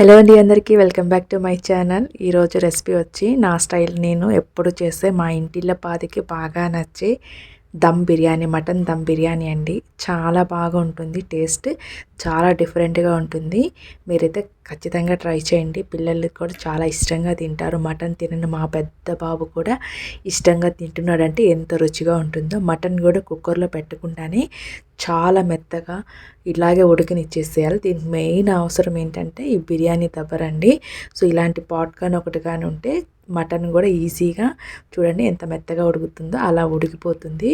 Hello అండి అందరికీ welcome back to my channel ఈరోజు రెసిపీ వచ్చి నా స్టైల్ నేను ఎప్పుడు చేస్తే మా ఇంటిళ్ళ పాదికి బాగా నచ్చి దమ్ బిర్యానీ మటన్ దమ్ బిర్యానీ అండి. చాలా బాగా ఉంటుంది టేస్ట్ చాలా డిఫరెంట్గా ఉంటుంది. మీరైతే ఖచ్చితంగా ట్రై చేయండి. పిల్లలు కూడా చాలా ఇష్టంగా తింటారు. మటన్ తినని మా పెద్ద బాబు కూడా ఇష్టంగా తింటున్నాడంటే ఎంత రుచిగా ఉంటుందో. మటన్ కూడా కుక్కర్లో పెట్టకుండానే చాలా మెత్తగా ఇలాగే ఉడికినిచ్చేసేయాలి. దీనికి మెయిన్ అవసరం ఏంటంటే ఈ బిర్యానీ దబ్బరండి సో ఇలాంటి పాట్ కానీ ఒకటి కానీ ఉంటే మటన్ కూడా ఈజీగా చూడండి ఎంత మెత్తగా ఉడుకుతుందో అలా ఉడికిపోతుంది.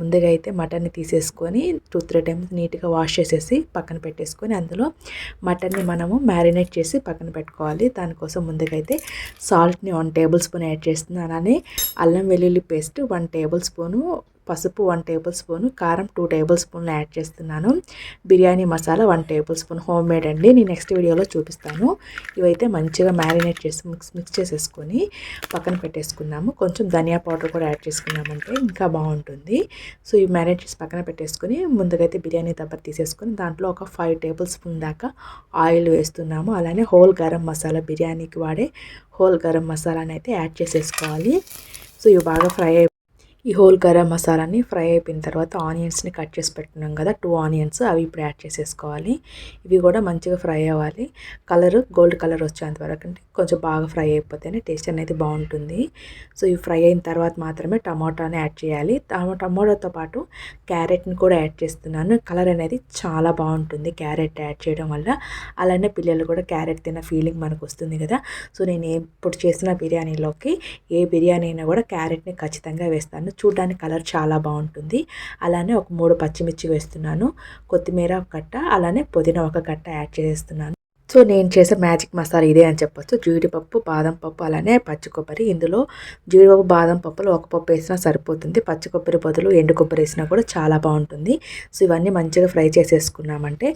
ముందుగా అయితే మటన్ని తీసేసుకొని టూ త్రీ టైమ్స్ నీట్గా వాష్ చేసేసి పక్కన పెట్టేసుకొని అందులో మటన్ని మనము మ్యారినేట్ చేసి పక్కన పెట్టుకోవాలి. దానికోసం ముందుగా అయితే సాల్ట్ని వన్ టేబుల్ స్పూన్ యాడ్ చేస్తున్నాను. అలానే అల్లం వెల్లుల్లి పేస్ట్ వన్ టేబుల్ స్పూను పసుపు వన్ టేబుల్ స్పూన్ కారం టూ టేబుల్ స్పూన్లు యాడ్ చేస్తున్నాను. Biryani masala one tablespoon homemade అండి. నేను నెక్స్ట్ వీడియోలో చూపిస్తాను. ఇవైతే మంచిగా మ్యారినేట్ చేసి మిక్స్ మిక్స్ చేసేసుకొని పక్కన పెట్టేసుకున్నాము కొంచెం ధనియా పౌడర్ కూడా యాడ్ చేసుకున్నామంటే ఇంకా బాగుంటుంది. సో ఇవి మ్యారినేట్ చేసి పక్కన పెట్టేసుకొని ముందుగా అయితే బిర్యానీ దబ్బర్ తీసేసుకొని దాంట్లో ఒక ఫైవ్ టేబుల్ స్పూన్ దాకా ఆయిల్ వేస్తున్నాము. అలానే హోల్ గరం మసాలా బిర్యానీకి వాడే హోల్ గరం మసాలాని అయితే యాడ్ చేసేసుకోవాలి. సో ఇవి బాగా ఫ్రై ఈ హోల్ గరం మసాలాని ఫ్రై అయిపోయిన తర్వాత ఆనియన్స్ని కట్ చేసి పెట్టుకున్నాం కదా టూ ఆనియన్స్ అవి ఇప్పుడు యాడ్ చేసేసుకోవాలి. ఇవి కూడా మంచిగా ఫ్రై అవ్వాలి. కలర్ గోల్డ్ కలర్ వచ్చేంత వరకు అంటే కొంచెం బాగా ఫ్రై అయిపోతేనే టేస్ట్ అనేది బాగుంటుంది. సో ఇవి ఫ్రై అయిన తర్వాత మాత్రమే టమాటాని యాడ్ చేయాలి. టమాటోతో పాటు క్యారెట్ని కూడా యాడ్ చేస్తున్నాను. కలర్ అనేది చాలా బాగుంటుంది క్యారెట్ యాడ్ చేయడం వల్ల. అలానే పిల్లలు కూడా క్యారెట్ తిన్న ఫీలింగ్ మనకు వస్తుంది కదా. సో నేను ఎప్పుడు చేసిన బిర్యానీలోకి ఏ బిర్యానీ అయినా కూడా క్యారెట్ని ఖచ్చితంగా వేస్తాను. చూడడానికి కలర్ చాలా బాగుంటుంది. అలానే ఒక మూడు పచ్చిమిర్చి వేస్తున్నాను. కొత్తిమీర కట్ట అలానే పుదీనా ఒక కట్ట యాడ్ చేస్తున్నాను సో నేను చేసే మ్యాజిక్ మసాలా ఇదే అని చెప్పొచ్చు. జీడిపప్పు బాదం పప్పు అలానే పచ్చి కొబ్బరి. ఇందులో జీడిపప్పు బాదం పప్పులో ఒక పప్పు వేసినా సరిపోతుంది. పచ్చి కొబ్బరి బదులు ఎండు కొబ్బరి వేసినా కూడా చాలా బాగుంటుంది. సో ఇవన్నీ మంచిగా ఫ్రై చేసేసుకున్నామంటే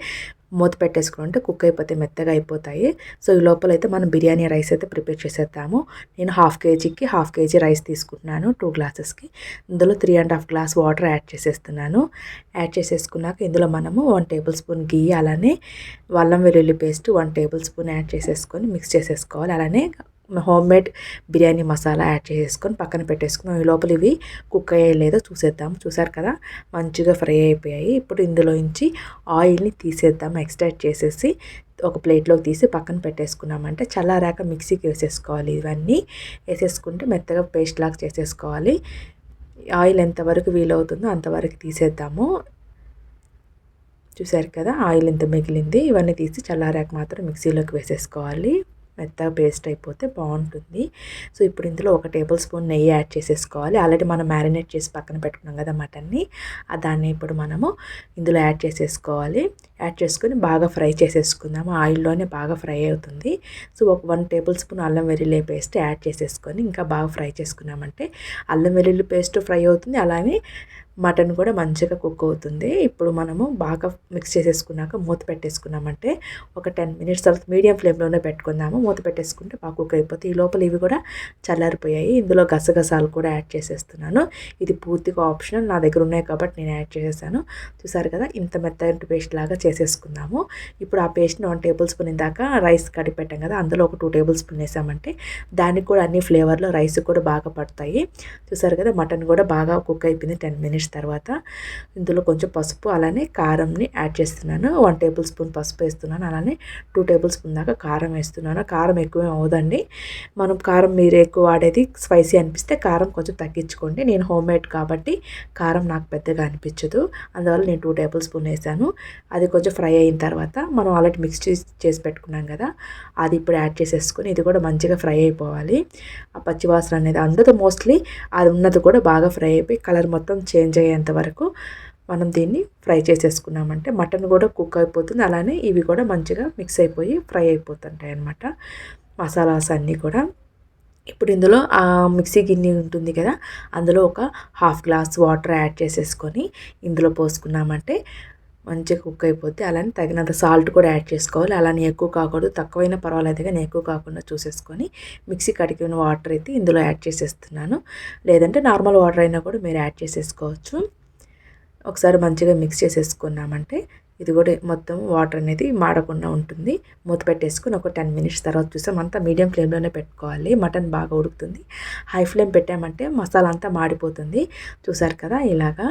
మూత పెట్టేసుకుంటే కుక్ అయిపోతే మెత్తగా అయిపోతాయి. సో ఈ లోపల అయితే మనం బిర్యానీ రైస్ అయితే ప్రిపేర్ చేసేద్దాము. నేను హాఫ్ కేజీకి హాఫ్ కేజీ రైస్ తీసుకుంటున్నాను టూ గ్లాసెస్కి. ఇందులో three and half glass water add చేసేస్తున్నాను. యాడ్ చేసేసుకున్నాక ఇందులో మనము వన్ టేబుల్ స్పూన్ గీ అలానే వల్లం వెల్లుల్లి paste one table spoon add చేసేసుకొని మిక్స్ చేసేసుకోవాలి. అలానే home made biryani masala add చేసేసుకొని పక్కన పెట్టేసుకున్నాం ఈ లోపల ఇవి కుక్ అయ్యే లేదో చూసేద్దాం. చూసారు కదా మంచిగా ఫ్రై అయిపోయాయి. ఇప్పుడు ఇందులో నుంచి ఆయిల్ని తీసేద్దాం. ఎక్స్ట్రాక్ట్ చేసేసి ఒక ప్లేట్లోకి తీసి పక్కన పెట్టేసుకున్నామంటే చల్లారాక మిక్సీకి వేసేసుకోవాలి ఇవన్నీ. వేసేసుకుంటే మెత్తగా పేస్ట్ లాగా చేసేసుకోవాలి. ఆయిల్ ఎంతవరకు వీలవుతుందో అంతవరకు తీసేద్దాము. చూసారు కదా ఆయిల్ ఎంత మిగిలింది? ఇవన్నీ తీసి చల్లారాక మాత్రం మిక్సీలోకి వేసేసుకోవాలి. మెత్తగా పేస్ట్ అయిపోతే బాగుంటుంది. సో ఇప్పుడు ఇందులో ఒక టేబుల్ స్పూన్ నెయ్యి యాడ్ చేసేసుకోవాలి. ఆల్రెడీ మనం మ్యారినేట్ చేసి పక్కన పెట్టుకున్నాం కదా మటన్ని. దాన్ని ఇప్పుడు మనము ఇందులో యాడ్ చేసేసుకోవాలి. యాడ్ చేసుకొని బాగా ఫ్రై చేసేసుకుందాము. ఆయిల్లోనే బాగా ఫ్రై అవుతుంది. సో ఒక వన్ టేబుల్ స్పూన్ అల్లం వెల్లుల్లి పేస్ట్ యాడ్ చేసేసుకొని ఇంకా బాగా ఫ్రై చేసుకున్నామంటే అల్లం వెల్లుల్లి పేస్ట్ ఫ్రై అవుతుంది. అలానే మటన్ కూడా మంచిగా కుక్ అవుతుంది. ఇప్పుడు మనము బాగా మిక్స్ చేసేసుకున్నాక మూత పెట్టేసుకున్నామంటే ఒక టెన్ మినిట్స్ తర్వాత మీడియం ఫ్లేమ్లోనే పెట్టుకుందాము. మూత పెట్టేసుకుంటే బాగా కుక్ అయిపోతే ఈ లోపల ఇవి కూడా చల్లారిపోయాయి. ఇందులో గసగసాలు కూడా యాడ్ చేసేస్తున్నాను. ఇది పూర్తిగా ఆప్షనల్ నా దగ్గర ఉన్నాయి కాబట్టి నేను యాడ్ చేసేసాను. చూసారు కదా? ఇంత మెత్తటి పేస్ట్ లాగా చేసేసుకుందాము. ఇప్పుడు ఆ పేస్ట్ని వన్ టేబుల్ స్పూన్ ఇందాక రైస్ కడిగి పెట్టాం కదా? అందులో ఒక టూ టేబుల్ స్పూన్ వేసామంటే దానికి కూడా అన్ని ఫ్లేవర్లో రైస్ కూడా బాగా పడతాయి. చూసారు కదా? మటన్ కూడా బాగా కుక్ అయిపోయింది. టెన్ మినిట్స్ మినిట్స్ తర్వాత ఇందులో కొంచెం పసుపు అలానే కారంని యాడ్ చేస్తున్నాను. వన్ టేబుల్ స్పూన్ పసుపు వేస్తున్నాను. అలానే టూ టేబుల్ స్పూన్ దాకా కారం వేస్తున్నాను. కారం ఎక్కువే అవదండి మనం కారం మీరు ఎక్కువ వాడేది స్పైసీ అనిపిస్తే కారం కొంచెం తగ్గించుకోండి. నేను హోమ్ మేడ్ కాబట్టి కారం నాకు పెద్దగా అనిపించదు. అందువల్ల నేను టూ టేబుల్ స్పూన్ వేసాను. అది కొంచెం ఫ్రై అయిన తర్వాత మనం ఆల్రెడీ మిక్స్ చేసి పెట్టుకున్నాం కదా అది ఇప్పుడు యాడ్ చేసేసుకొని ఇది కూడా మంచిగా ఫ్రై అయిపోవాలి. ఆ పచ్చివాసన అనేది అందరూ మోస్ట్లీ అది ఉన్నది కూడా బాగా ఫ్రై అయిపోయి కలర్ మొత్తం చేంజ్ చేంజ్ అయ్యేంత వరకు మనం దీన్ని ఫ్రై చేసేసుకున్నామంటే మటన్ కూడా కుక్ అయిపోతుంది. అలానే ఇవి కూడా మంచిగా మిక్స్ అయిపోయి ఫ్రై అయిపోతుంటాయి అన్నమాట. మసాలాస్ అన్నీ కూడా. ఇప్పుడు ఇందులో ఆ మిక్సీ గిన్నె ఉంటుంది కదా అందులో ఒక హాఫ్ గ్లాస్ వాటర్ యాడ్ చేసేసుకొని ఇందులో పోసుకున్నామంటే మంచిగా కుక్ అయిపోతే అలానే తగినంత సాల్ట్ కూడా యాడ్ చేసుకోవాలి. అలానే ఎక్కువ కాకూడదు. తక్కువైనా పర్వాలేదు. కానీ ఎక్కువ కాకుండా చూసేసుకొని మిక్సీ కడిగిన వాటర్ అయితే ఇందులో యాడ్ చేసేస్తున్నాను. లేదంటే నార్మల్ వాటర్ అయినా కూడా మీరు యాడ్ చేసేసుకోవచ్చు. ఒకసారి మంచిగా మిక్స్ చేసేసుకున్నామంటే ఇది కూడా మొత్తం వాటర్ అనేది మాడకుండా ఉంటుంది. మూత పెట్టేసుకుని ఒక టెన్ మినిట్స్ తర్వాత చూసాం. అంతా మీడియం ఫ్లేమ్లోనే పెట్టుకోవాలి. మటన్ బాగా ఉడుకుతుంది. హై ఫ్లేమ్ పెట్టామంటే మసాలా అంతా మాడిపోతుంది. చూసారు కదా ఇలాగా.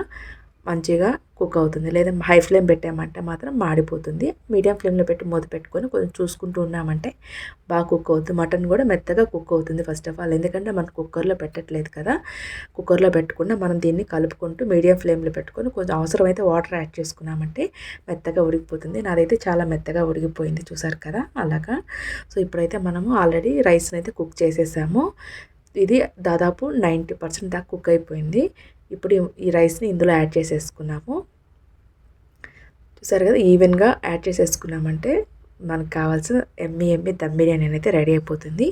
మంచిగా కుక్ అవుతుంది. లేదా హై ఫ్లేమ్ పెట్టామంటే మాత్రం మాడిపోతుంది. మీడియం ఫ్లేమ్లో పెట్టి మూత పెట్టుకొని కొంచెం చూసుకుంటూ ఉన్నామంటే బాగా కుక్ అవుతుంది. మటన్ కూడా మెత్తగా కుక్ అవుతుంది ఫస్ట్ ఆఫ్ ఆల్. ఎందుకంటే మనం కుక్కర్లో పెట్టట్లేదు కదా. కుక్కర్లో పెట్టకుండా మనం దీన్ని కలుపుకుంటూ మీడియం ఫ్లేమ్లో పెట్టుకొని కొంచెం అవసరమైతే వాటర్ యాడ్ చేసుకున్నామంటే మెత్తగా ఉడికిపోతుంది. నాదైతే చాలా మెత్తగా ఉడికిపోయింది చూసారు కదా. అలాగా. సో ఇప్పుడైతే మనము ఆల్రెడీ రైస్ని అయితే కుక్ చేసేసాము. ఇది దాదాపు నైంటీ పర్సెంట్ దాకా కుక్ అయిపోయింది. ఇప్పుడు ఈ రైస్ని ఇందులో యాడ్ చేసేసుకున్నాము. చూసారు కదా ఈవెన్గా యాడ్ చేసేసుకున్నామంటే మనకు కావాల్సిన ఎమ్మి ఎమ్మి దమ్ బిర్యానీ అనేది రెడీ అయిపోతుంది.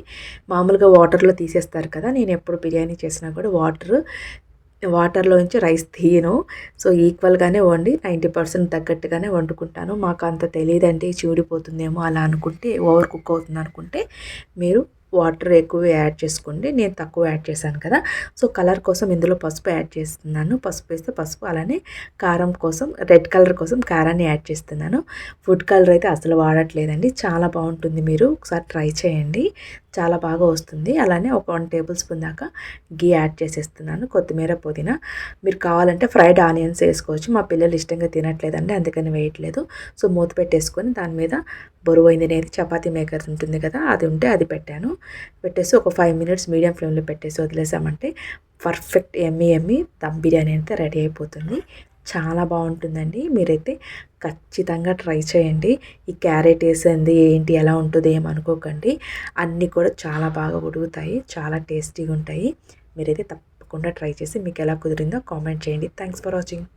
మామూలుగా వాటర్లో తీసేస్తారు కదా నేను ఎప్పుడు బిర్యానీ చేసినా కూడా వాటర్ వాటర్లో నుంచి రైస్ తీయను. సో ఈక్వల్గానే వండి నైంటీ పర్సెంట్ తగ్గట్టుగానే వండుకుంటాను. మాకు అంత తెలియదండి చూడిపోతుందేమో అలా అనుకుంటే ఓవర్ కుక్ అవుతుంది అనుకుంటే మీరు వాటర్ ఎక్కువ యాడ్ చేసుకోండి. నేను తక్కువ యాడ్ చేశాను కదా. సో కలర్ కోసం ఇందులో పసుపు యాడ్ చేస్తున్నాను. పసుపు వేస్తే పసుపు అలానే కారం కోసం రెడ్ కలర్ కోసం కారాన్ని యాడ్ చేస్తున్నాను. ఫుడ్ కలర్ అయితే అసలు వాడట్లేదండి. చాలా బాగుంటుంది మీరు ఒకసారి ట్రై చేయండి. చాలా బాగా వస్తుంది. అలానే ఒక వన్ టేబుల్ స్పూన్ దాకా గీ యాడ్ చేసేస్తున్నాను. కొత్తిమీర పుదీనా. మీరు కావాలంటే ఫ్రైడ్ ఆనియన్స్ వేసుకోవచ్చు. మా పిల్లలు ఇష్టంగా తినట్లేదండి అందుకని వేయట్లేదు. సో మూత పెట్టేసుకొని దాని మీద బరువైంది అనేది చపాతీ మేకర్ ఉంటుంది కదా అది ఉంటే అది పెట్టాను. పెట్టేసి ఒక ఫైవ్ మినిట్స్ మీడియం ఫ్లేమ్లో పెట్టేసి వదిలేసామంటే perfect yummy yummy dum biryani అయితే రెడీ అయిపోతుంది. చాలా బాగుంటుందండి. మీరైతే ఖచ్చితంగా ట్రై చేయండి. ఈ క్యారెట్ వేసింది ఏంటి ఎలా ఉంటుంది ఏమనుకోకండి అన్నీ కూడా చాలా బాగా ఉడుగుతాయి చాలా టేస్టీగా ఉంటాయి. మీరైతే తప్పకుండా ట్రై చేసి మీకు ఎలా కుదిరిందో కామెంట్ చేయండి. Thanks for watching.